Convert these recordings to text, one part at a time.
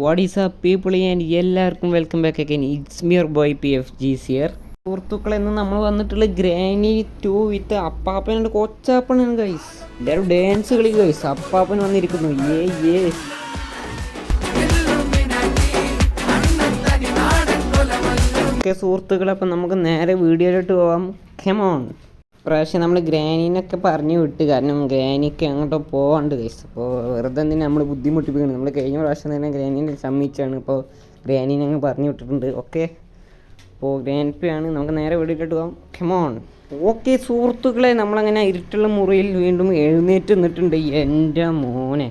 What is up people and എല്ലാവർക്കും welcome back again it's mere boy P F G സിയർ സുഹൃത്തുക്കളെ ഇന്ന് നമ്മൾ വന്നിട്ടുള്ള ഗ്രാനി ടു വിത്ത് അപ്പാപ്പനുണ്ട് കൊച്ചാപ്പനാണ് ഗൈസ് എല്ലാവരും ഡാൻസ് കളി ഗൈസ് അപ്പാപ്പൻ വന്നിരിക്കുന്നു. ഏ ഏ ഓക്കെ സുഹൃത്തുക്കളെ അപ്പം നമുക്ക് നേരെ വീഡിയോയിലോട്ട് പോവാം. ഖെമോൺ പ്രാവശ്യം നമ്മൾ ഗ്രാനീനൊക്കെ പറഞ്ഞു വിട്ട് കാരണം ഗ്രാനിക്ക് അങ്ങോട്ട് പോകാണ്ട് ഗൈസ് അപ്പോൾ വെറുതെ തന്നെ നമ്മൾ ബുദ്ധിമുട്ടിപ്പിക്കണം നമ്മൾ കഴിഞ്ഞ പ്രാവശ്യം തന്നെ ഗ്രാനീനെ സമ്മതിച്ചാണ്. ഇപ്പോൾ ഗ്രാനീനെ അങ്ങ് പറഞ്ഞു വിട്ടിട്ടുണ്ട്. ഓക്കെ അപ്പോൾ ഗ്രാനിപ്പിയാണ് നമുക്ക് നേരെ വീട്ടിലിട്ട് പോകാം ഖെമോൺ ഓക്കെ സുഹൃത്തുക്കളെ നമ്മളങ്ങനെ ഇരുട്ടുള്ള മുറിയിൽ വീണ്ടും എഴുന്നേറ്റ് നിന്നിട്ടുണ്ട് എന്റെ മോനെ.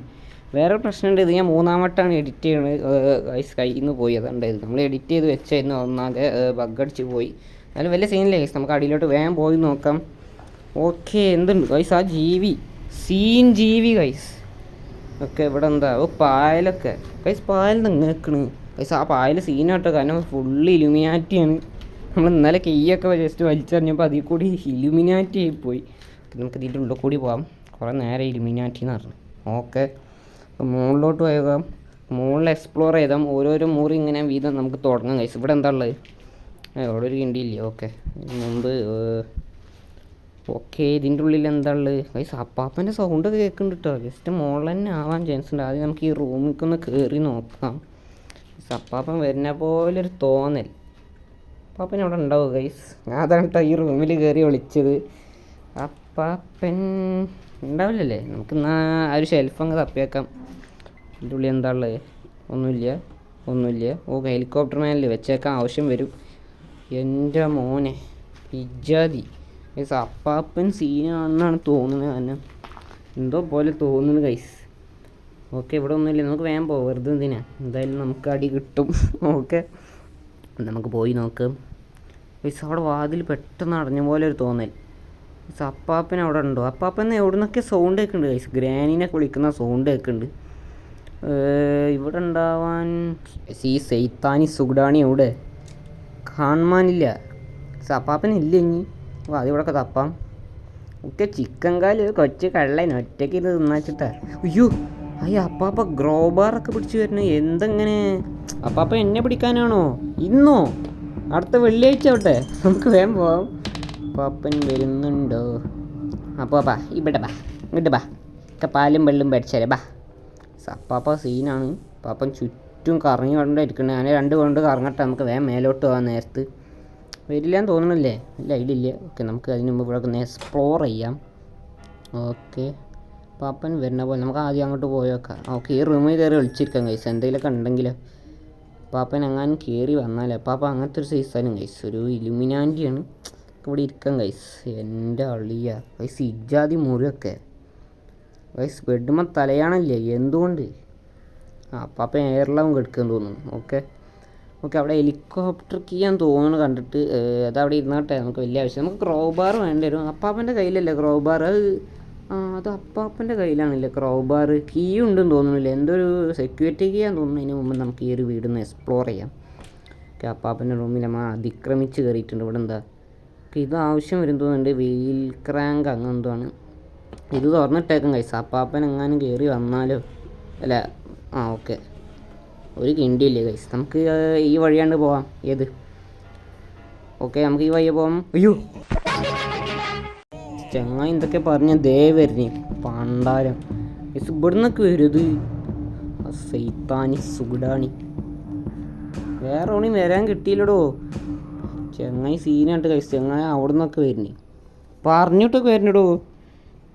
വേറെ പ്രശ്നമുണ്ട്. ഇത് ഞാൻ മൂന്നാം വട്ടമാണ് എഡിറ്റ് ചെയ്യണത്. കയ്യിൽ നിന്ന് പോയി. അതുണ്ടായത് നമ്മൾ എഡിറ്റ് ചെയ്ത് വെച്ചായിരുന്നു. ഒന്നാകെ ബഗ് അടിച്ച് പോയി. അതിൽ വലിയ സീനില്ല നമുക്ക് അടിയിലോട്ട് വേഗം പോയി നോക്കാം. ഓക്കെ എന്തുണ്ട് ഗൈസ് ആ ജീവി. സീൻ ജീവി ഗൈസ് ഒക്കെ ഇവിടെ എന്താ? ഓ പായലൊക്കെ. ഗൈസ് പായൽ നിൽക്കണ് ഗൈസ് ആ പായൽ സീനാട്ടോ കാരണം ഫുള്ള് ഇലുമിനാറ്റിയാണ് നമ്മൾ ഇന്നലെ കെയ്യൊക്കെ ജസ്റ്റ് വലിച്ചെറിഞ്ഞപ്പോൾ അതിൽ കൂടി ഇലുമിനാറ്റി ആയിപ്പോയി നമുക്ക് ഇതിന്റെ ഉള്ളിൽ കൂടി പോകാം കുറേ നേരെ ഇലുമിനാറ്റി എന്ന് പറഞ്ഞു. ഓക്കെ. മുകളിലോട്ട് പോയേക്കാം. മുകളിൽ എക്സ്പ്ലോർ ചെയ്താൽ ഓരോരോ മുറി ഇങ്ങനെ വീതം നമുക്ക് തുടങ്ങാം കൈസ് ഇവിടെ എന്താ ഉള്ളത്? അവിടെ ഒരു കിണ്ടിയില്ലേ? ഓക്കെ. മുമ്പ് ഓക്കെ ഇതിന്റെ ഉള്ളിൽ എന്താ ഉള്ളത് കൈസ് അപ്പാപ്പന്റെ സൗണ്ട് കേൾക്കുന്നുണ്ട് കേട്ടോ ജസ്റ്റ് മോളിൽ തന്നെ ആവാൻ ചാൻസ് ഉണ്ട്. ആദ്യം നമുക്ക് ഈ റൂമിലേക്കൊന്ന് കയറി നോക്കാം. അപ്പാപ്പൻ വരുന്ന പോലെ ഒരു തോന്നൽ. അപ്പാപ്പൻ അവിടെ ഉണ്ടാവും ഗൈസ് ഞാൻ അതാണ് കേട്ടോ ഈ റൂമിൽ കയറി വിളിച്ചത്. അപ്പാപ്പൻ ഉണ്ടാവില്ലല്ലേ? നമുക്ക് എന്നാൽ ആ ഒരു ഷെൽഫ് അങ്ങ് തപ്പിയേക്കാം ഇതിന്റെ ഉള്ളിൽ എന്താ ഉള്ളത് ഒന്നുമില്ല ഒന്നുമില്ല. ഓ ഹെലികോപ്റ്റർ മാനിൽ വെച്ചേക്കാൻ ആവശ്യം വരും. എന്റെ മോനെ ഇജാതി ഗൈസ് അപ്പാപ്പൻ സീനാണെന്നാണ് തോന്നുന്നത് കാരണം എന്തോ പോലെ തോന്നുന്നു ഗൈസ് ഓക്കെ ഇവിടെ ഒന്നുമില്ല. നമുക്ക് വേഗം പോകാം വെറുതെ എന്തിനാ? എന്തായാലും നമുക്ക് അടി കിട്ടും. ഓക്കെ നമുക്ക് പോയി നോക്കാം. ഗൈസ് അവിടെ വാതിൽ പെട്ടെന്ന് അടഞ്ഞ പോലെ ഒരു തോന്നൽ. ഗൈസ് അപ്പാപ്പൻ അവിടെ ഉണ്ടോ? അപ്പാപ്പൻ എവിടെ നിന്നൊക്കെ സൗണ്ട് കേൾക്കുന്നുണ്ട് ഗൈസ് ഗ്രാനിനെ കുളിക്കുന്ന സൗണ്ട് കേൾക്കുന്നുണ്ട്. ഇവിടെ ഉണ്ടാവാൻ സി സെയ്ത്താനി സുഗുഡാണി എവിടെ? കാണുമാനില്ല സപ്പാപ്പൻ ഇല്ല ഇനി. ഓ അതിവിടൊക്കെ തപ്പാം. ഒക്കെ ചിക്കൻ കാൽ കൊച്ചു കള്ളൻ ഒറ്റയ്ക്ക് ഇത് തിന്നാച്ചിട്ടാ അയ്യോ അയ്യ അപ്പാപ്പ ഗ്രോബാറൊക്കെ പിടിച്ചു വരുന്നു എന്തെങ്ങനെ? അപ്പാപ്പ എന്നെ പിടിക്കാനാണോ? ഇന്നോ? അടുത്ത വെള്ളിയാഴ്ച ആവട്ടെ. നമുക്ക് വേഗം പോവാം. അപ്പാപ്പൻ വരുന്നുണ്ടോ? അപ്പാപ്പ ഇവിടെ ബാ ഇങ്ങോട്ട് ബാ ഒക്കെ പാലും വെള്ളും പഠിച്ചാലേ ബാ അപ്പാപ്പ സീനാണ്. പാപ്പൻ ചുറ്റും കറങ്ങി കൊണ്ടിരിക്കുന്നത് അങ്ങനെ രണ്ട് കൊണ്ട് കറങ്ങട്ടെ നമുക്ക് വേഗം മേലോട്ട് പോകാൻ നേരത്ത്. വരില്ലാന്ന് തോന്നണില്ലേ? ഇല്ല ഇതിലില്ല. ഓക്കെ നമുക്ക് അതിന് മുമ്പ് ഇവിടെ ഒന്ന് എക്സ്പ്ലോർ ചെയ്യാം. ഓക്കെ പാപ്പൻ വരുന്ന പോലെ നമുക്ക് ആദ്യം അങ്ങോട്ട് പോയി നോക്കാം. ഓക്കെ ഈ റൂമിൽ കയറി ഒളിച്ചിരിക്കാം കൈസ് എന്തെങ്കിലുമൊക്കെ ഉണ്ടെങ്കിൽ പാപ്പൻ എങ്ങാനും കയറി വന്നാലേ. പാപ്പ അങ്ങനത്തെ ഒരു സൈസാണ് കൈസ് ഒരു ഇലുമിനാന്റിയാണ് ഇവിടെ ഇരിക്കാം കൈസ് എന്റെ അളിയ. കൈസ് ഇജാതി മുറിയൊക്കെ. വൈസ് ബെഡ്മ തലയാണല്ലേ? എന്തുകൊണ്ട്? ആ പാപ്പ എയർലാവും കെടുക്കാൻ തോന്നുന്നു. ഓക്കെ. ഓക്കെ അവിടെ ഹെലികോപ്റ്റർ കീയാൻ തോന്നുന്നു കണ്ടിട്ട്. അത് അവിടെ ഇരുന്നാട്ടെ നമുക്ക് വലിയ ആവശ്യം. നമുക്ക് ക്രോബാർ വേണ്ടി വരും. അപ്പാപ്പന്റെ കയ്യിലല്ലേ ക്രോബാർ അത് അത് അപ്പാപ്പന്റെ കയ്യിലാണല്ലേ ക്രോബാർ കീ ഉണ്ടെന്ന് തോന്നുന്നില്ല. എന്തൊരു സെക്യൂരിറ്റി കീയാന്ന് തോന്നുന്നു. അതിന് മുമ്പ് നമുക്ക് ഈ ഒരു വീടൊന്ന് എക്സ്പ്ലോർ ചെയ്യാം. ഓക്കെ അപ്പാപ്പന്റെ റൂമിൽ നമ്മൾ അതിക്രമിച്ച് കയറിയിട്ടുണ്ട് ഇവിടെ എന്താ? ഇത് ആവശ്യം വരും തോന്നുന്നുണ്ട് വീൽ ക്രാങ്ക് അങ്ങനെ എന്തോ ആണ്. ഇത് തുറന്നിട്ടേക്കും കൈസ് അപ്പാപ്പൻ എങ്ങാനും കയറി വന്നാലോ? അല്ല ആ ഓക്കെ. ഒരു കിണ്ടിയില്ലേ ഗൈസ് നമുക്ക് ഈ വഴിയാണ്ട് പോവാം. ഏത്? ഓക്കെ നമുക്ക് ഈ വഴിയെ പോവാം. അയ്യോ. ചങ്ങായി എന്തൊക്കെ പറഞ്ഞ ദേ വരുന്നേ. പണ്ടാരം. ഗൈസ് ഇവിടുന്നൊക്കെ വരുത് സൈത്താനി സുഗുഡാണി. വേറെ ഓണി വരാൻ കിട്ടിയില്ലടോ. ചങ്ങായി സീനായിട്ട് കഴിച്ചു ചങ്ങായി അവിടെ നിന്നൊക്കെ വരുന്നേ. പറഞ്ഞിട്ടൊക്കെ വരണടോ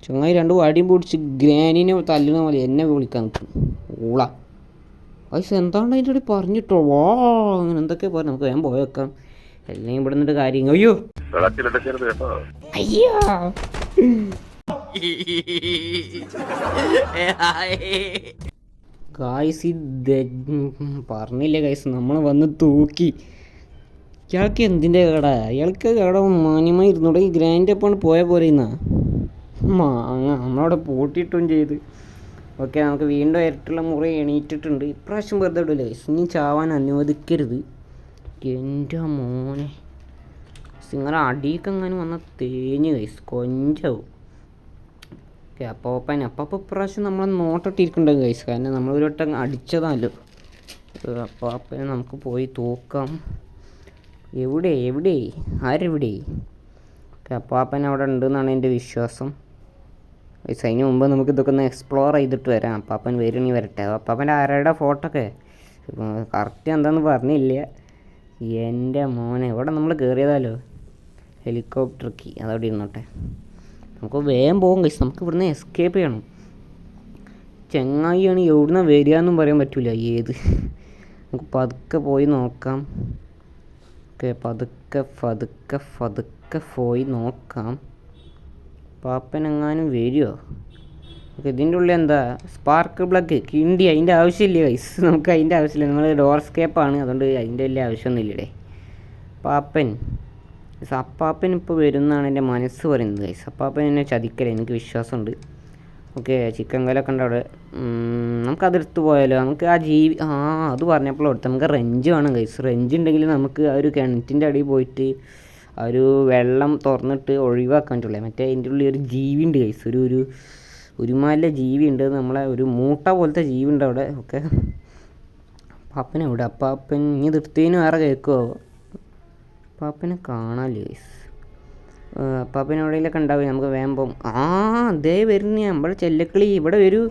ചങ്ങായി രണ്ട് വടിയും പൊടിച്ച് ഗ്രാനിനെ തല്ലുന്ന പോലെ എന്നെ വിളിക്കാൻ നിൽക്കും ഊള. വയസ്സ് എന്താണ് അതിന്റെ ഇടയിൽ പറഞ്ഞിട്ടോ? വാ അങ്ങനെ എന്തൊക്കെ പറഞ്ഞു നമുക്ക് വേഗം പോയേക്കാം എല്ലാം ഇവിടെ നിന്നിട്ട് കാര്യം അയ്യോ. അയ്യോ. ഗായ്സ് ഇത് പറഞ്ഞില്ല ഗായ്സ് നമ്മൾ വന്ന് തൂക്കി. ഇയാൾക്ക് എന്തിന്റെ കട? ഇയാൾക്ക് കട മാന്യമായി ഇരുന്നൂടെ ഈ ഗ്രാൻഡ് അപ്പാണ് പോയ മാങ്ങ നമ്മളവിടെ പൂട്ടിയിട്ടും ചെയ്ത്. ഓക്കെ നമുക്ക് വീണ്ടും ഇരട്ടുള്ള മുറി എണീറ്റിട്ടുണ്ട്. ഇപ്രാവശ്യം വെറുതെ ഇടില്ല ഇനി ചാവാൻ അനുവദിക്കരുത്. എന്റെ മോനെ. സിംഗറ അടിയൊക്കെ എങ്ങനെ വന്ന തേഞ്ഞ് കൈസ് കൊഞ്ചാവും. ഓക്കെ അപ്പോൾ അപ്പം അപ്പം ഇപ്രാവശ്യം നമ്മൾ നോട്ടിട്ടിരിക്കുന്നുണ്ട് കൈസ് കാരണം നമ്മൾ ഒരു വട്ടം അടിച്ചതാണല്ലോ. അപ്പോൾ അപ്പം നമുക്ക് പോയി തൂക്കാം. എവിടെ? എവിടെ? ആരെവിടെ? ഓക്കെ അപ്പാപ്പൻ അവിടെ ഉണ്ടെന്നാണ് എന്റെ വിശ്വാസം. ഗൈസ് അതിന് മുമ്പ് നമുക്ക് ഇതൊക്കെ ഒന്ന് എക്സ്പ്ലോർ ചെയ്തിട്ട് വരാം. അപ്പാപ്പൻ വരണി വരട്ടെ. അപ്പാപ്പന്റെ ആരുടെ ഫോട്ടോ ഒക്കെ? കറക്റ്റ് എന്താന്ന് പറഞ്ഞില്ല. എന്റെ മോനെ ഇവിടെ നമ്മൾ കയറിയതാലോ ഹെലികോപ്റ്റർ കീ അതവിടെ ഇരുന്നോട്ടെ. നമുക്ക് വേഗം പോകും കഴിച്ചു നമുക്ക് ഇവിടുന്ന് എസ്കേപ്പ് ചെയ്യണം. ചെങ്ങായിയാണ് എവിടുന്ന വരിക എന്നും പറയാൻ പറ്റില്ല ഏത്? നമുക്ക് പതുക്കെ പോയി നോക്കാം. ഓക്കെ പതുക്കെ പതുക്കെ പതുക്കെ പോയി നോക്കാം. പാപ്പനെങ്ങാനും വരുമോ ഓക്കെ ഇതിന്റെ ഉള്ളിൽ എന്താ? സ്പാർക്ക് പ്ലഗ് കിണ്ടി അതിന്റെ ആവശ്യമില്ല വൈസ് നമുക്ക് അതിന്റെ ആവശ്യമില്ല. നമ്മൾ ഡോർ സ്കേപ്പാണ് അതുകൊണ്ട് അതിന്റെ വലിയ ആവശ്യമൊന്നുമില്ലേ പാപ്പൻ. സപ്പാപ്പൻ ഇപ്പോൾ വരുന്നതാണ് എന്റെ മനസ്സ് പറയുന്നത് ഗൈസ് അപ്പാപ്പൻ എന്നെ ചതിക്കലേ എനിക്ക് വിശ്വാസമുണ്ട്. ഓക്കെ ചിക്കൻ കലൊക്കെ ഉണ്ട് അവിടെ. നമുക്ക് എടുത്ത് പോയാലോ? നമുക്ക് ആ ജീവി ആ അത് പറഞ്ഞപ്പോൾ നമുക്ക് റെഞ്ച് വേണം കൈസ് റെഞ്ച് ഉണ്ടെങ്കിൽ നമുക്ക് ആ ഒരു കിണറ്റിന്റെ അടിയിൽ പോയിട്ട് ഒരു വെള്ളം തുറന്നിട്ട് ഒഴിവാക്കാൻ പറ്റുള്ളൂ മറ്റേ അതിന്റെ ഉള്ളിൽ ഒരു ജീവി ഉണ്ട് കൈസ് ഒരു ഒരു ഒരുമാല ജീവി ഉണ്ട് നമ്മളെ ഒരു മൂട്ട പോലത്തെ ജീവി ഉണ്ട് അവിടെ. ഓക്കെ പാപ്പനെ ഇവിടെ അപ്പാപ്പൻ ഇനി എടുത്തതിന് വേറെ കേൾക്കുമോ പാപ്പനെ കാണാൽ ഗൈസ് അപ്പാപ്പൻ എവിടെയെങ്കിലൊക്കെ ഉണ്ടാവും? നമുക്ക് വേമ്പം ആ അതേ വരുന്ന. നമ്മുടെ ചെല്ലക്കിളി ഇവിടെ വരൂ.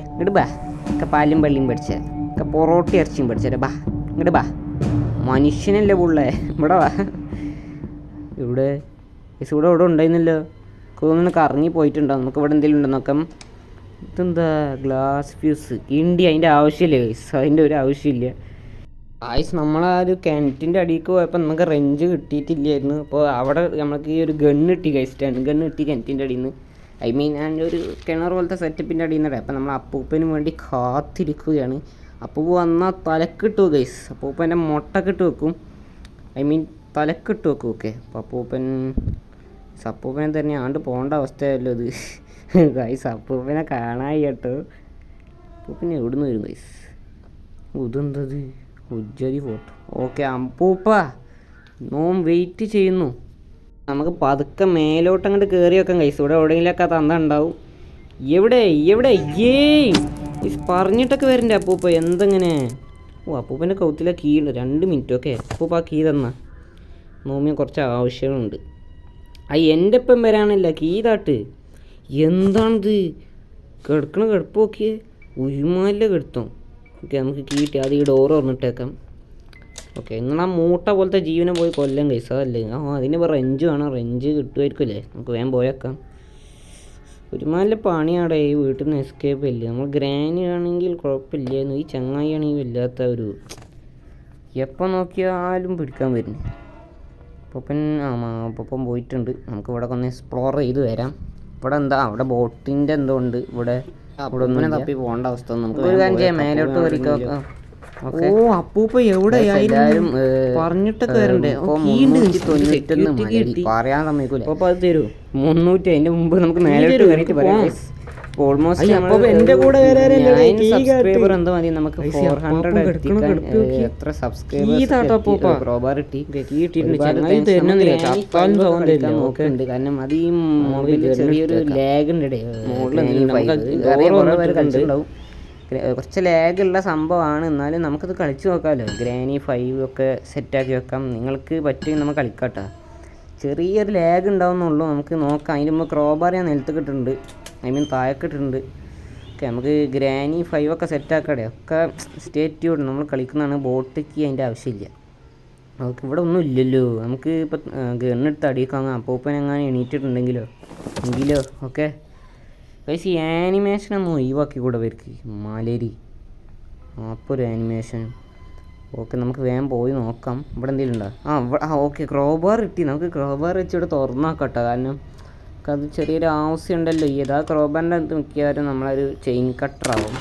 ഇങ്ങോട്ട് ബാ. ഒക്കെ പാലും പള്ളിയും പഠിച്ച. ഒക്കെ പൊറോട്ട ഇറച്ചിയും പഠിച്ചേ. ബാ. ഇങ്ങോട്ട് ബാ. മനുഷ്യനല്ലേ പുള്ളേ. ഇവിടെ വാ. ഇവിടെ ഇവിടെ ഇവിടെ ഉണ്ടായിരുന്നില്ല. തോന്നുന്നു കറങ്ങി പോയിട്ടുണ്ടാവും നമുക്ക് ഇവിടെ എന്തെങ്കിലും ഉണ്ടോ? നോക്കാം. ഇതെന്താ? ഗ്ലാസ് ഫ്യൂസ് കിണ്ടി അതിന്റെ ആവശ്യമില്ല. ഗൈസ് അതിന്റെ ഒരു ആവശ്യമില്ല. ആയിസ് ആ ഒരു കിണറ്റിന്റെ അടിയിലേക്ക് പോയപ്പോൾ നമുക്ക് റെഞ്ച് കിട്ടിയിട്ടില്ലായിരുന്നു. അപ്പോൾ അവിടെ നമുക്ക് ഈ ഒരു ഗണ്ണ് കിട്ടി ഗൈസ്റ്റാണ് ഗണ്ണ് കിട്ടി കിണറ്റിന്റെ അടിയിൽ നിന്ന് ഐ മീൻ ഞാൻ ഒരു കിണർ പോലത്തെ സെറ്റപ്പിന്റെ അടിയിൽ നിന്നിടെ അപ്പം നമ്മൾ അപ്പൂപ്പന് വേണ്ടി കാത്തിരിക്കുകയാണ്. അപ്പൂപ്പ് വന്നാൽ തലക്കിട്ട് ഗൈസ് അപ്പൂപ്പന്റെ മുട്ടക്കിട്ട് വെക്കും. ഐ മീൻ തലക്കിട്ട് വെക്കും ഓക്കെ പപ്പൂപ്പൻ അപ്പൂപ്പൻ അപ്പൂപ്പനെ തന്നെ ആണ്ട് പോകേണ്ട അവസ്ഥയല്ലോ ഇത്. ഗൈസ് അപ്പൂപ്പനെ കാണായി കേട്ടോ. അപ്പൂപ്പനെ എവിടുന്ന് വരും ഗൈസ് ഇതെന്തത്? ഉജ്ജതി ഫോട്ടോ. ഓക്കെ അപ്പൂപ്പ നോം വെയിറ്റ് ചെയ്യുന്നു. നമുക്ക് പതുക്കെ മേലോട്ട് അങ്ങോട്ട് കയറി വെക്കാം കൈസ് ഇവിടെ എവിടെയെങ്കിലൊക്കെ തന്ന ഉണ്ടാവും. എവിടെ? എവിടെ? ഇസ് പറഞ്ഞിട്ടൊക്കെ വരണ്ടേ അപ്പൂപ്പ? എന്തെങ്ങനെ? ഓ അപ്പൂപ്പന്റെ കൗത്തിലെ കീ ഉണ്ട് രണ്ട് മിനിറ്റ് ഓക്കെ അപ്പൂപ്പ ആ കീ തന്ന. നോമിയ കുറച്ച് ആവശ്യങ്ങളുണ്ട്. ആ എന്റെ ഒപ്പം വരാനല്ല കീ താട്ട്. എന്താണിത്? കിടക്കണ കിടപ്പ് നോക്കിയേ. ഒരുമാലില്ല കിടത്തും. ഓക്കെ നമുക്ക് കീട്ടി. അത് ഈ ഡോറ് തുറന്നിട്ടേക്കാം. ഓക്കെ നിങ്ങൾ ആ മൂട്ട പോലത്തെ ജീവനെ പോയി കൊല്ലം കൈസ് അതല്ലേ? ആ അതിന് ഇപ്പോൾ റെഞ്ച് വേണം. റെഞ്ച് കിട്ടുമായിരിക്കുമല്ലേ നമുക്ക് വേഗം പോയേക്കാം ഒരുമാതിരി പണിയാടെ ഈ വീട്ടിൽ നിന്ന് എസ്കേപ്പ് ഇല്ല. നമ്മൾ ഗ്രാനി ആണെങ്കിൽ കുഴപ്പമില്ലായിരുന്നു ഈ ചങ്ങായി ആണെങ്കിൽ ഇല്ലാത്ത ഒരു എപ്പോൾ നോക്കിയാലും പിടിക്കാൻ വരുന്നു. അപ്പൻ ആ അപ്പം പോയിട്ടുണ്ട്. നമുക്ക് ഇവിടെ ഒന്ന് എക്സ്പ്ലോർ ചെയ്ത് വരാം. ഇവിടെ എന്താ അവിടെ ബോട്ടിന്റെ എന്തോ ഉണ്ട്. ഇവിടെ ഇവിടെ തപ്പി പോകേണ്ട അവസ്ഥ ഒന്നും നമുക്ക് ഒരു കാര്യം ചെയ്യാം മേലോട്ട് കയറിക്കോ ഓ അപ്പൂപ്പ എവിടെയായാലും പറഞ്ഞിട്ടൊക്കെ വരണ്ടേ? പറയാൻ സമ്മതിക്കൂല. അപ്പൊ അത് തരൂ? മുന്നൂറ്റി അതിന്റെ മുമ്പ് നമുക്ക് മേലോട്ട് കയറിയിട്ട് പറയാം. ഓൾമോസ്റ്റ് എന്റെ കൂടെ സബ്സ്ക്രൈബർ എന്താ മതി? നമുക്ക് ഫോർ ഹൺഡ്രഡ് എത്ര സബ്സ്ക്രൈബേഴ്സ് റോബാർ ഇട്ടി നോക്കുന്നുണ്ട് കാരണം അത് ഈ മൊബൈലിൽ ചെറിയൊരു ലാഗ് ഉണ്ട് കളിച്ചിട്ടുണ്ടാവും. കുറച്ച് ലാഗ് ഉള്ള സംഭവമാണ്. എന്നാലും നമുക്കത് കളിച്ച് നോക്കാമല്ലോ ഗ്രാനി ഫൈവ് ഒക്കെ സെറ്റാക്കി വെക്കാം. നിങ്ങൾക്ക് പറ്റുമെങ്കിൽ നമുക്ക് കളിക്കാട്ടോ ചെറിയൊരു ലാഗ് ഉണ്ടാവുന്നുള്ളൂ. നമുക്ക് നോക്കാം. അതിന് മുമ്പ് ക്രോബാർ ഞാൻ നിലത്ത് കിട്ടുന്നുണ്ട് ഐ മീൻ താഴെക്കിട്ടുണ്ട് ഓക്കെ നമുക്ക് ഗ്രാനി ഫൈവ് ഒക്കെ സെറ്റാക്കടെ. ഒക്കെ സ്റ്റേറ്റ് ട്യൂഡ് നമ്മൾ കളിക്കുന്നതാണ് ബോട്ടിക്ക് അതിന്റെ ആവശ്യമില്ല. നമുക്ക് ഇവിടെ ഒന്നും ഇല്ലല്ലോ. നമുക്ക് ഇപ്പം ഗണ്ണെടുത്ത് അടിയേക്കാം അപ്പൂപ്പൻ എങ്ങനെ എണീറ്റിട്ടുണ്ടെങ്കിലോ? എങ്കിലോ? ഓക്കെ. പക്ഷേ ഈ ആനിമേഷൻ ഒന്ന് ഒഴിവാക്കി കൂടെ വർക്ക് മാലേരി. അപ്പോൾ ഒരു ആനിമേഷൻ. ഓക്കെ നമുക്ക് വേഗം പോയി നോക്കാം. ഇവിടെ എന്തെങ്കിലും ഉണ്ടോ ആ ആ ഓക്കെ ക്രോബാർ കിട്ടി. നമുക്ക് ക്രോബാർ വെച്ച് ഇവിടെ തുറന്നാക്കട്ടെ കാരണം നമുക്ക് അത് ചെറിയൊരു ആവശ്യം ഉണ്ടല്ലോ. ഈ ഏതാ ക്രോബാറിന്റെ അടുത്ത് മിക്കവാറും നമ്മളൊരു ചെയിൻ കട്ടറാവും.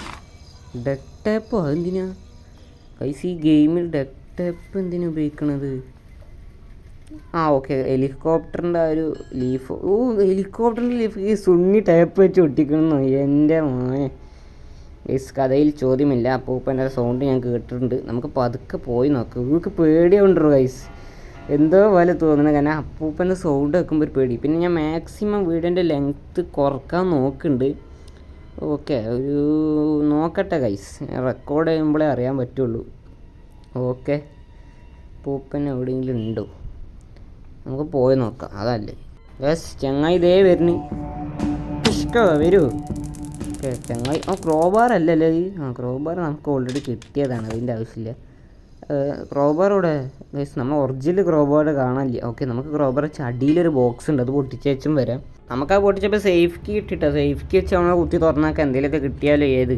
ഡെക് ടേപ്പോ അതെന്തിനാ? കൈസ് ഈ ഗെയിമിൽ ഡെക് ടേപ്പ് എന്തിനാ ഉപയോഗിക്കണത്? ആ ഓക്കെ. ഹെലികോപ്റ്ററിന്റെ ആ ഒരു ലീഫ്. ഓ ഹെലികോപ്റ്ററിന്റെ ലീഫ് ഈ സുണ്ണി ടേപ്പ് വെച്ച് ഒട്ടിക്കണമെന്നോ എന്റെ മോനെ. ഗൈസ് കഥയിൽ ചോദ്യമില്ല. അപ്പൂപ്പന്റെ സൗണ്ട് ഞാൻ കേട്ടിട്ടുണ്ട്. നമുക്ക് പതുക്കെ പോയി നോക്കാം. ഇവർക്ക് പേടിയുണ്ടോ ഗൈസ്? എന്തോ പോലെ തോന്നുന്നു. കാരണം അപ്പൂപ്പന്റെ സൗണ്ട് വെക്കുമ്പോൾ ഒരു പേടി. പിന്നെ ഞാൻ മാക്സിമം വീടിന്റെ ലെങ്ത്ത് കുറയ്ക്കാൻ നോക്കുന്നുണ്ട്. ഓക്കെ ഒരു നോക്കട്ടെ ഗൈസ് റെക്കോർഡ് ചെയ്യുമ്പോഴേ അറിയാൻ പറ്റുള്ളൂ. ഓക്കെ പൂപ്പൻ എവിടെയെങ്കിലും ഉണ്ടോ? നമുക്ക് പോയി നോക്കാം. അതല്ലേ. യെസ് ചങ്ങായി ഇതേ വരുന്നു. ഇഷ്ടോ വരൂ. ഓക്കെ ചങ്ങായി. ആ ക്രോബാർ അല്ലല്ലേ ആ ക്രോബാർ നമുക്ക് ഓൾറെഡി കിട്ടിയതാണ്. അതിന്റെ ആവശ്യമില്ല. ക്രോബാർ ഗൈസ് നമ്മൾ ഒറിജിനൽ ക്രോബാർ കാണാനില്ല. ഓക്കെ നമുക്ക് ക്രോബാർ വെച്ച് അടിയിലൊരു ബോക്സ് ഉണ്ട്. അത് പൊട്ടിച്ചേച്ചും വരാം. നമുക്ക് ആ പൊട്ടിച്ചപ്പോൾ സേഫ് കീ ഇട്ടിട്ടോ? സേഫ് കീ വെച്ച് നമ്മളെ കുത്തി തുറന്നാൽ എന്തെങ്കിലുമൊക്കെ കിട്ടിയാലോ ഏത്?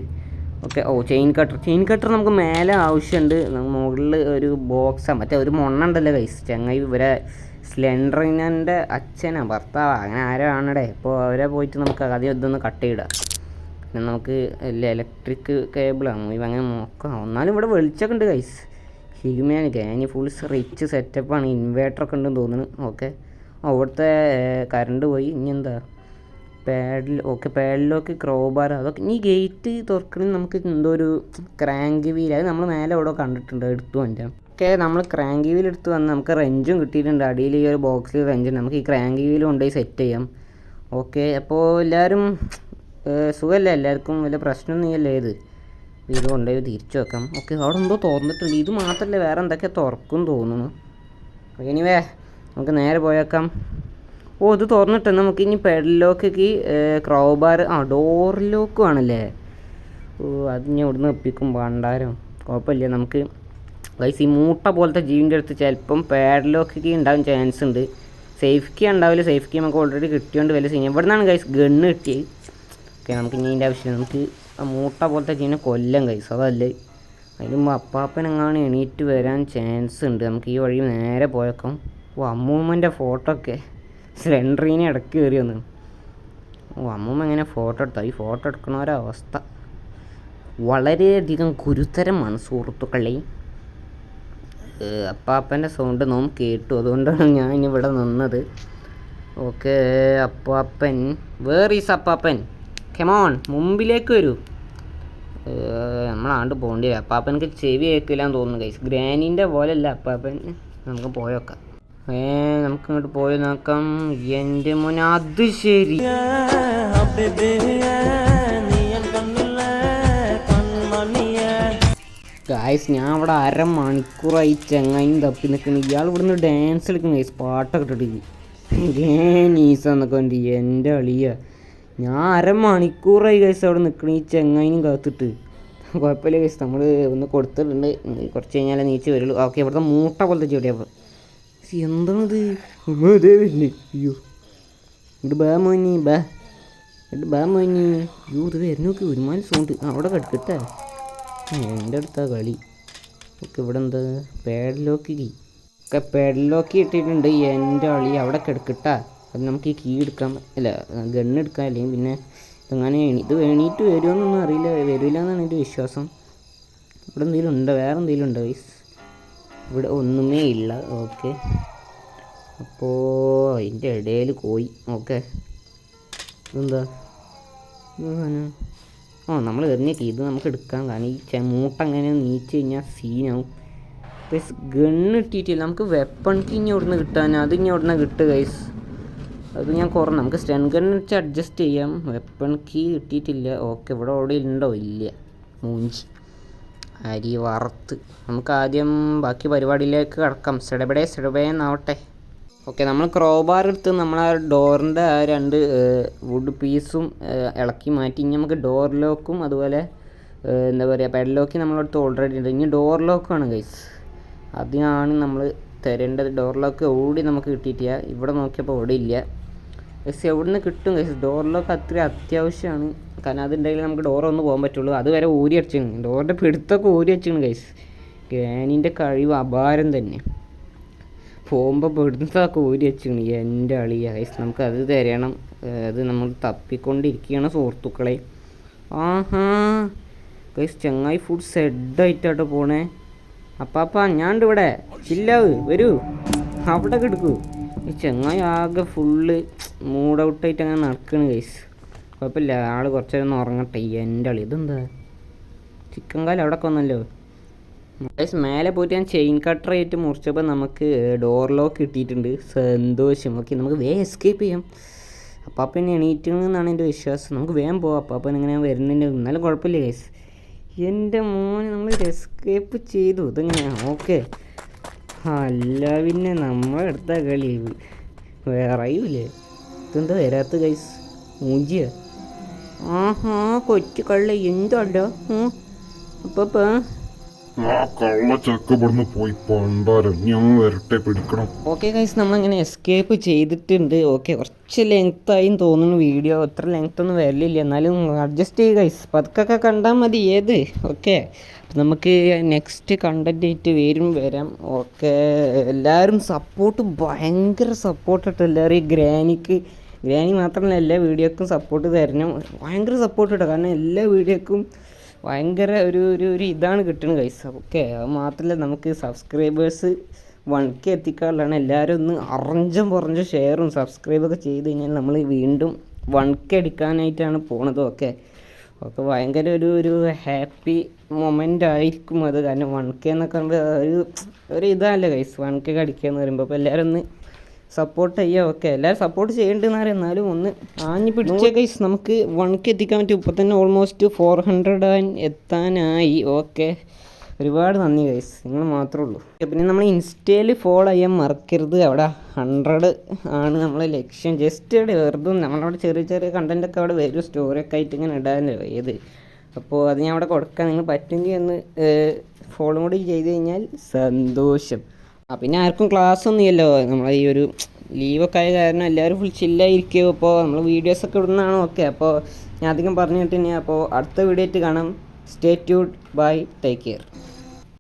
Okay oh chain cutter. Chain cutter നമുക്ക് മേലെ ആവശ്യമുണ്ട് മുകളിൽ ഒരു ബോക്സാണ് മറ്റേ ഒരു മൊണ്ണ ഉണ്ടല്ലോ കൈസ് ചങ്ങായി ഇവരെ സിലിണ്ടറിനന്റെ അച്ഛനാ ഭർത്താവ്. അങ്ങനെ ആരോ ആണടെ. ഇപ്പോൾ അവരെ പോയിട്ട് നമുക്ക് ആദ്യം ഇതൊന്ന് കട്ട് ചെയ്യിടാം പിന്നെ നമുക്ക് ഇലക്ട്രിക് കേബിളാണ് അങ്ങനെ നോക്കാം. എന്നാലും ഇവിടെ വെളിച്ചൊക്കെ ഉണ്ട് കൈസ് ഹ്യൂമാനിക്ക് അതിന് ഫുൾ റിച്ച് സെറ്റപ്പാണ് ഇൻവേർട്ടറൊക്കെ ഉണ്ടെന്ന് തോന്നുന്നു. ഓക്കെ അവിടുത്തെ കറണ്ട് പോയി. ഇനി എന്താ? പാഡിൽ ഓക്കെ പാഡിലൊക്കെ ക്രോബാർ അതൊക്കെ ഇനി ഗേറ്റ് തുറക്കണമെങ്കിൽ നമുക്ക് എന്തോ ഒരു ക്രാങ്ക് വീൽ അത് നമ്മൾ മേലെ എവിടെ കണ്ടിട്ടുണ്ട്. എടുത്തു വന്നിട്ട്. ഓക്കെ നമ്മൾ ക്രാങ്ക് വീൽ എടുത്ത് വന്ന് നമുക്ക് റെഞ്ചും കിട്ടിയിട്ടുണ്ട്. അടിയിൽ ഈ ഒരു ബോക്സിൽ റെഞ്ചുണ്ട് നമുക്ക് ഈ ക്രാങ്ക് വീൽ കൊണ്ടുപോയി സെറ്റ് ചെയ്യാം. ഓക്കെ അപ്പോൾ എല്ലാവരും സുഖമല്ലേ? എല്ലാവർക്കും വലിയ പ്രശ്നമൊന്നുമില്ല ഇത്? ഇത് കൊണ്ടുപോയി തിരിച്ചു വെക്കാം. ഓക്കെ അവിടെ എന്തോ തുറന്നിട്ടുണ്ട്. ഇത് മാത്രമല്ല വേറെ എന്തൊക്കെ തുറക്കും തോന്നുന്നു. എനിവേ നമുക്ക് നേരെ പോയേക്കാം ഓ ഇത് തുറന്നിട്ട് നമുക്ക് ഇനി പെഡലോക്ക് ക്രോബാർ ആ ഡോർ ലോക്കും ആണല്ലേ? ഓ അത് ഞാൻ ഇവിടുന്ന് ഒപ്പിക്കും പണ്ടാരം കുഴപ്പമില്ല നമുക്ക് ഗൈസ് ഈ മൂട്ട പോലത്തെ ജീവിന്റെ അടുത്ത് ചിലപ്പം പേഡലോക്ക് കീ ഉണ്ടാകാൻ ചാൻസ് ഉണ്ട്. സേഫ് കീ ഉണ്ടാവില്ല. സേഫ് കീ നമുക്ക് ഓൾറെഡി കിട്ടിയോണ്ട് വലിയ സീൻ എവിടെ നിന്നാണ് ഗൈസ് ഗണ്ണ് കിട്ടിയത്. ഓക്കെ നമുക്ക് ഇനി ഇതിന്റെ ആവശ്യമില്ല. നമുക്ക് ആ മൂട്ട പോലത്തെ ജീവനെ കൊല്ലം കഴിച്ചു അതല്ലേ? അതിന് അപ്പാപ്പനെങ്ങാണ് എണീറ്റ് വരാൻ ചാൻസ് ഉണ്ട്. നമുക്ക് ഈ വഴി നേരെ പോയേക്കാം. ഓ അമ്മൂമ്മന്റെ ഫോട്ടോ ഒക്കെ. സിലിണ്ടറിനെ ഇടയ്ക്ക് കയറി വന്നു. ഓ അമ്മൂമ്മ എങ്ങനെ ഫോട്ടോ എടുത്താൽ ഈ ഫോട്ടോ എടുക്കണൊരവസ്ഥ വളരെയധികം ഗുരുതരമാണ് സുഹൃത്തുക്കളെ അപ്പാപ്പന്റെ സൗണ്ട് നോം കേട്ടു. അതുകൊണ്ടാണ് ഞാൻ ഇവിടെ നിന്നത്. ഓക്കെ അപ്പാപ്പൻ. വേർ ഈസ് അപ്പാപ്പൻ? കെമോൺ മുമ്പിലേക്ക് വരൂ. നമ്മളാണ്ട് പോകേണ്ടി വരും. അപ്പാപ്പനക്ക് ചെവി കേൾക്കില്ലാന്ന് തോന്നുന്നു കൈസ് ഗ്രാനീന്റെ പോലെയല്ല അപ്പാപ്പൻ. നമുക്ക് പോയോക്കാം ഏ നമുക്ക് ഇങ്ങോട്ട് പോയി നോക്കാം. എന്റെ മോൻ അത് ശരി. ഗായ്സ് ഞാൻ അവിടെ അരമണിക്കൂറായി ചെങ്ങായും തപ്പി നിൽക്കുന്നു. ഇയാൾ ഇവിടുന്ന് ഡാൻസ് കളിക്കുന്നു ഗൈസ് പാട്ടൊക്കെ ഇട്ടിട്ട്. ഗ്രാനീസ് എന്നൊക്കെ ഉണ്ട് എന്റെ അളിയ. ഞാൻ അരമണിക്കൂറായി ഗൈസ് അവിടെ നിൽക്കണ ഈ ചെങ്ങായിനും കാത്തിട്ട്. കുഴപ്പമില്ല കേസ് നമ്മൾ ഒന്ന് കൊടുത്തിട്ടുണ്ട്. കുറച്ച് കഴിഞ്ഞാലേ നീച്ച് വരുള്ളൂ. ഓക്കെ ഇവിടുത്തെ മൂട്ട പോലത്തെ ചെടിയാ എന്താണിത്? ഇതേ വരുന്നേ. അയ്യോ. ഇങ്ങോട്ട് ബാ മോനി ബാ. എന്നിട്ട് ബാ മോനി. അയ്യോ ഇത് വരുന്നൊക്കെ ഒരുമാതിരി സൗണ്ട്. അവിടെ കിടക്കട്ടെ. എന്റെ അടുത്താ കളി. ഓക്കെ ഇവിടെ എന്താ? പാഡ്ലോക്ക് ഒക്കെ പാഡ്ലോക്ക് ഇട്ടിട്ടുണ്ട്. എന്റെ കളി അവിടെ കിടക്കട്ടാ. അത് നമുക്ക് ഈ കീ എടുക്കാം അല്ല ഗണ്ണ് എടുക്കാൻ അല്ലെങ്കിൽ പിന്നെ ഇതങ്ങനെ ഇത് എണീറ്റ് വരുമെന്നൊന്നും അറിയില്ല വരില്ല എന്നാണ് എന്റെ വിശ്വാസം. ഇവിടെ എന്തെങ്കിലും ഉണ്ടോ? വേറെ എന്തെങ്കിലും ഉണ്ടോ വൈസ് ഇവിടെ ഒന്നുമേ ഇല്ല. ഓക്കെ അപ്പോൾ അതിന്റെ ഇടയിൽ പോയി. ഓക്കെ ഇതെന്താ? ആ നമ്മൾ എറിഞ്ഞേക്ക് ഇത് നമുക്ക് എടുക്കാം. കാരണം ഈ മൂട്ട അങ്ങനെ നീച്ച് കഴിഞ്ഞാൽ സീനാവും. ഗണ്ണ് കിട്ടിയിട്ടില്ല. നമുക്ക് വെപ്പൺ കീ ഇനി എവിടുന്ന് കിട്ടാൻ അത് ഇനി ഇവിടുന്ന് കിട്ടുക ഗൈസ് അത് ഞാൻ കുറഞ്ഞു. നമുക്ക് സ്റ്റൺ ഗൺ വെച്ച് അഡ്ജസ്റ്റ് ചെയ്യാം. വെപ്പൺ കീ കിട്ടിയിട്ടില്ല. ഓക്കെ ഇവിടെ അവിടെ ഉണ്ടോ ഇല്ല. മൂഞ്ചി. അരി വറുത്ത്. നമുക്ക് ആദ്യം ബാക്കി പരിപാടിയിലേക്ക് കിടക്കാം. സെടപെടേ സിടപേ എന്നാവട്ടെ. ഓക്കെ നമ്മൾ ക്രോബാർ എടുത്ത് നമ്മൾ ആ ഡോറിന്റെ ആ രണ്ട് വുഡ് പീസും ഇളക്കി മാറ്റി. ഇനി നമുക്ക് ഡോർ ലോക്കും അതുപോലെ എന്താ പറയുക പെഡ് ലോക്ക് നമ്മളടുത്ത് ഓൾറെഡി ഉണ്ട് ഇനി ഡോർ ലോക്കാണ് ഗൈസ് അതിനാണ് നമ്മൾ തരേണ്ടത്. ഡോർ ലോക്ക് ഓടി നമുക്ക് കിട്ടിയിട്ടില്ല. ഇവിടെ നോക്കിയപ്പോൾ ഇവിടെ ഇല്ല. ഗൈസ് എവിടെ നിന്ന് കിട്ടും ഗൈസ് ഡോറിലൊക്കെ അത്രയും അത്ര അത്യാവശ്യമാണ്. കാരണം അതുണ്ടെങ്കിൽ നമുക്ക് ഡോറൊന്നും പോകാൻ പറ്റുള്ളൂ. അതുവരെ ഊരി അടിച്ചിരുന്നു. ഡോറിന്റെ പിടുത്തൊക്കെ ഊരി വെച്ചിരുന്നു ഗൈസ് ഗാനിന്റെ കഴിവ് അപാരം തന്നെ. പോകുമ്പോൾ പിടുത്തൊക്കെ ഊരി വെച്ചിരുന്നു എന്റെ അളിയ ഗൈസ് നമുക്ക് അത് തരണം. അത് നമ്മൾ തപ്പിക്കൊണ്ടിരിക്കുകയാണ് സുഹൃത്തുക്കളെ. ആഹാ. ഗൈസ് ചങ്ങായി ഫുഡ് സെഡായിട്ടാട്ടോ പോണേ. അപ്പാപ്പാ ഞാണ്ട് ഇവിടെ ചില്ലാവ് വരൂ. അവിടെ കിടക്കൂ. ഈ ചെങ്ങായി ആകെ ഫുള്ള് മൂഡ് ഔട്ടായിട്ട് അങ്ങനെ നടക്കണ് കേസ് കുഴപ്പമില്ല. ആൾ കുറച്ച് നേരം ഉറങ്ങട്ടെ. എന്റെ അളി ഇതെന്താ? ചിക്കൻ കാലം അവിടെ കൊന്നല്ലോ ഗൈസ് മേലെ പോയിട്ട് ഞാൻ ചെയിൻ കട്ടർ ആയിട്ട് മുറിച്ചപ്പോൾ നമുക്ക് ഡോർ ലോക്ക് കിട്ടിയിട്ടുണ്ട്. സന്തോഷം. ഓക്കെ നമുക്ക് വേഗം എസ്കേപ്പ് ചെയ്യാം. അപ്പാപ്പൻ എണീറ്റണമെന്നാണ് എന്റെ വിശ്വാസം. നമുക്ക് വേഗം പോവാം. അപ്പാപ്പൻ ഇങ്ങനെ വരുന്നതിന്റെ എന്നാലും കുഴപ്പമില്ല ഗൈസ് എന്റെ മോനെ നമ്മൾ എസ്കേപ്പ് ചെയ്തു. ഇതെങ്ങനെയാണ് ഓക്കെ അല്ല പിന്നെ നമ്മളെടുത്ത കളി. വേറെയുമില്ലേ? ഇതെന്താ വരാത്ത കൈസ് മൂഞ്ചിയ? ആഹാ കൊച്ചു കള്ള. എന്തോ അപ്പൊ ആ കള്ള ചക്ക ഇവിടുന്ന് പോയി. പണ്ടാരം. ഞാൻ വരട്ടെ പിടിക്കണം. ഓക്കെ ഗൈസ് നമ്മളിങ്ങനെ എസ്കേപ്പ് ചെയ്തിട്ടുണ്ട്. ഓക്കെ കുറച്ച് ലെങ്ത് ആയി തോന്നുന്നു വീഡിയോ അത്ര ലെങ്ത് ഒന്നും വരലില്ല എന്നാലും അഡ്ജസ്റ്റ് ചെയ്യുക ഗൈസ് പതുക്കൊക്കെ കണ്ടാൽ മതി ഏത്. ഓക്കെ നമുക്ക് നെക്സ്റ്റ് കണ്ടന്റ് ആയിട്ട് വരും വരാം. ഓക്കെ എല്ലാവരും സപ്പോർട്ട് ഭയങ്കര സപ്പോർട്ട് ഇട്ടോ എല്ലാവരും ഗ്രാനിക്ക്. ഗ്രാനി മാത്രമല്ല എല്ലാ വീഡിയോക്കും സപ്പോർട്ട് തരണം. ഭയങ്കര സപ്പോർട്ട് ഇട്ടോ. കാരണം എല്ലാ വീഡിയോക്കും ഭയങ്കര ഒരു ഒരു ഒരു ഇതാണ് കിട്ടുന്നത് കൈസ് ഓക്കെ അത് മാത്രമല്ല നമുക്ക് സബ്സ്ക്രൈബേഴ്സ് വൺ കെ എത്തിക്കാനുള്ളതാണ് എല്ലാവരും ഒന്ന് അറിഞ്ചും പുറഞ്ചും ഷെയറും സബ്സ്ക്രൈബൊക്കെ ചെയ്ത് കഴിഞ്ഞാൽ നമ്മൾ വീണ്ടും വൺ കെ എടുക്കാനായിട്ടാണ് പോണത്. ഓക്കെ. ഒക്കെ ഭയങ്കര ഒരു ഒരു ഹാപ്പി മൊമെന്റ് ആയിരിക്കും അത്. കാരണം വൺ കെ എന്നൊക്കെ പറയുമ്പോൾ ഒരു ഒരു ഇതല്ലേ കൈസ് വൺ കെ അടിക്കുക എന്ന് പറയുമ്പോൾ അപ്പോൾ എല്ലാവരും ഒന്ന് സപ്പോർട്ട് ചെയ്യുക. ഓക്കെ എല്ലാവരും സപ്പോർട്ട് ചെയ്യേണ്ടതെന്ന് പറയാം എന്നാലും ഒന്ന് ആഞ്ഞ് പിടിച്ചേ കൈസ് നമുക്ക് വൺ കെ എത്തിക്കാൻ പറ്റും ഇപ്പോൾ തന്നെ ഓൾമോസ്റ്റ് ഫോർ ഹൺഡ്രഡ് ആൻഡ് എത്താനായി. ഓക്കെ. ഒരുപാട് നന്ദി ഗൈസ് നിങ്ങൾ മാത്രമേ ഉള്ളൂ. പിന്നെ നമ്മൾ ഇൻസ്റ്റയിൽ ഫോളോ ചെയ്യാൻ മറക്കരുത്. അവിടെ ഹൺഡ്രഡ് ആണ് നമ്മളെ ലക്ഷ്യം. ജസ്റ്റ് അവിടെ വെറുതെ നമ്മളവിടെ ചെറിയ ചെറിയ കണ്ടന്റൊക്കെ അവിടെ വരും. സ്റ്റോറിയൊക്കെ ആയിട്ട് ഇങ്ങനെ ഇടാനല്ലോ ഏത് അപ്പോൾ അത് ഞാൻ അവിടെ കൊടുക്കാം. നിങ്ങൾ പറ്റുമെങ്കിൽ ഒന്ന് ഫോളോ കൂടി ചെയ്ത് കഴിഞ്ഞാൽ സന്തോഷം. ആ പിന്നെ ആർക്കും ക്ലാസ് ഒന്നുമില്ലല്ലോ നമ്മളെ ഈ ഒരു ലീവൊക്കെ ആയ കാരണം എല്ലാവരും ഫുൾ ചില്ലായിരിക്കും അപ്പോൾ നമ്മൾ വീഡിയോസൊക്കെ ഇടുന്നതാണ് ഓക്കെ അപ്പോൾ ഞാൻ അധികം പറഞ്ഞിട്ട് അപ്പോൾ അടുത്ത വീഡിയോ ആയിട്ട് കാണാം. സ്റ്റേ ട്യൂഡ് ബൈ ടേക്ക് കെയർ